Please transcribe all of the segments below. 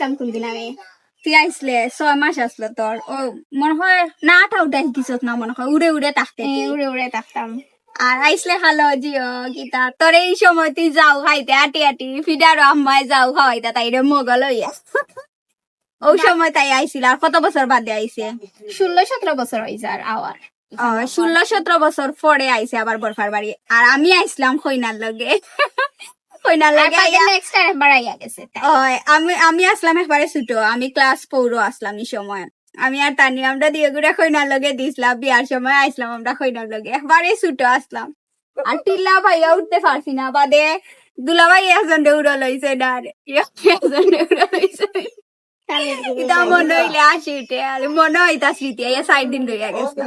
আইসাম কোনদিন আমি তুই আইসলে ছয় মাস আসলো তোর ও মনে হয় না আঠা উঠা শিকিছত না মনে হয় উড়ে উড়ে থাকতে উড়ে উড়ে থাকতাম আর আইসলে খালো জিও গীতা। তোর এই সময় তুই যাও খাইতে আটি আটি ফিডারও আম্মায় যাও খাওয়াইতা তাই রে মগল হইয়া ওই সময় তাই আইছিল আর কত বছর বাদে আইছে ষোলো সতেরো বছর হয়েছে আর আওয়ার ষোলো সতেরো বছর পরে আইছে আবার বরফার বাড়ি আর আমি আইসলাম খৈনার লগে। খৈনার নেক্সট টাইম বাড়াইয়া গেছে আমি আমি আসলাম একবারে ছুটো আমি ক্লাস ফোরও আসলাম এই সময়। আমি আর তানি আমরা দিয়ে ঘুরে খৈনার লগে দিছিলাম বিয়ার সময় আইসলাম আমরা খৈনার লগে একবারে ছুটো আসলাম। আর টিল্লা ভাইয়া উঠতে পারছি না বাদে দুলা ভাই একজন দৌড় লইছে না দৌড় লইছে। এটা মনে হইলে আসি উঠে আর মনে হইতা স্মৃতি সাইড দিন রইয়া গেছে।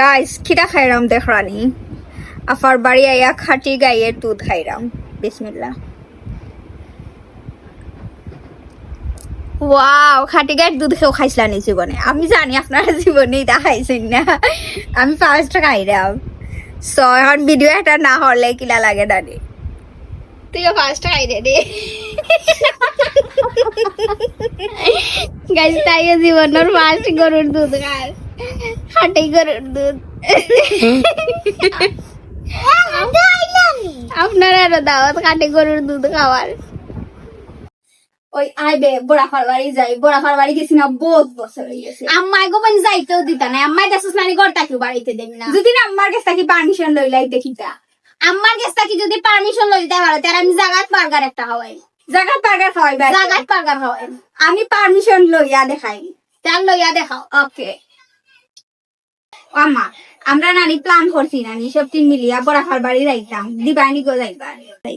গাইস খিটা খাইরাম দেখরানি আফার বাড়ি আইয়া খাটি গাইয়ের দুধ খাইরাম। বিসমিল্লাহ। ওয়াও, খাটি গায়ের দুধ খেয়েও খাইছিলাম এই জীবনে? আমি জানি আপনারা জীবনে এটা খাইছেন না। আমি ফার্স্ট খাইরাম। সো এখন ভিডিও এটা না হলে কিলা লাগে দাঁড়িয়ে তুইও ফার্স্ট খাই দে গাইজ তাই জীবনের ফার্স্ট গরুর দুধ খায়। হাটে গরুর দুধ। আপনার আরও দাওয়াত কাটে গরুর দুধ খাওয়ার। ওই আইবে বড়াফার বাড়ি যাই বড়াফার বাড়ি গেছি না বহুত বছর হয়ে গেছে। আম্মাই গোপন যাইতেও দিতা না আম্মাই দেশস নানি ঘর তাকে বাড়িতে দেন না। যদি না আমার কাছে থাকি পারমিশন লইলাই দেখিতা আম্মার কাছ থেকে যদি পারমিশন লইতে পারো তাহলে আমি জাগাত বার্গার একটা খাওয়াই। জায়গা পার্গার খাওয়াই জাগাত বার্গার খাওয়াই। আমি পারমিশন লইয়া দেখাই। তার লইয়া দেখাও ওকে আমা আমরা নানি প্ল্যান করছি নানি সব তিন মিলিয়া বড়াফার বাড়ি যাইতাম দিবানি গো যাইবা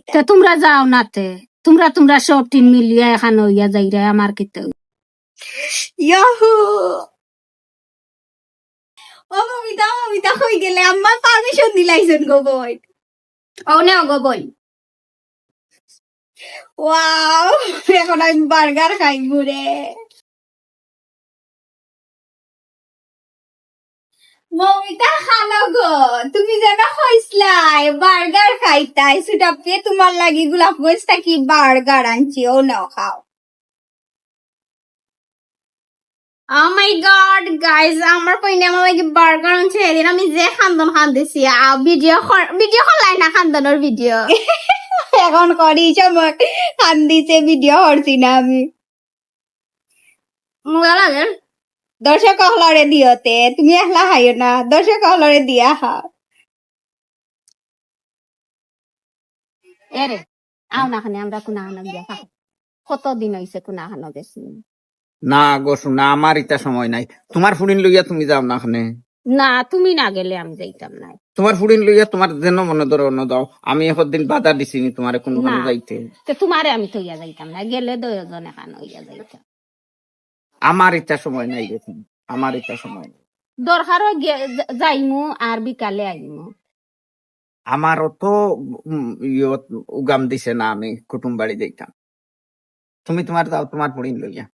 তো তোমরা যাও নাতে তোমরা তোমরা সব টিন মিলিয়া এখন হইয়া যাই রে আমার কিন্তু ইয়াহু ও মমিতা মমিতা কই গেলে আম্মা পারমিশন দিলাইছেন গো বই ও নেও গো বই ওয়াও এখন আমি বার্গার খাইবো রে মমিতা খালো গো। তুমি যেন হইসলাই বার্গার খাইতাই সুটাপে তোমার লাগি গোলাপ গছ থাকি বার্গার আনছি ও নাও খাও। ও মাই গড গাইস আমার পইনে আমার লাগি বার্গার আনছে? এদিন আমি যে খান্দন খান্দিছি ভিডিও ভিডিও হলাই না খান্দনের ভিডিও এখন করি সময় খান দিছে ভিডিও করছি না আমি। মজা লাগে? দর্শক হলরে দিওতে তুমি একলা খাইও না দর্শক হলরে দিয়া খাও এরে আও না খানে আমরা কোনা গিয়া খাও হইছে কোনা গেছি? না গো শোনা আমার ইটা সময় নাই। তোমার ফুড়িন লইয়া তুমি যাও না খানে। না তুমি না গেলে আমি যাইতাম না। তোমার ফুড়িন লইয়া তোমার যেন মনে ধরো অন্য দাও। আমি এখন দিন বাধা দিছিনি তোমার কোনো না। যাইতে। তো তোমারে আমি থইয়া যাইতাম না গেলে দুজন এখন হইয়া যাইতাম। আমার ইচ্ছা সময় নাই দেখুন আমার ইচ্ছা সময় নাই। দরকারও যাইমু আর বিকালে আইমু। আমার ইয়ত উগাম দিছে না আমি কুটুম বাড়ি যাইতাম। তুমি তোমার যাও তোমার পড়ি লইয়া।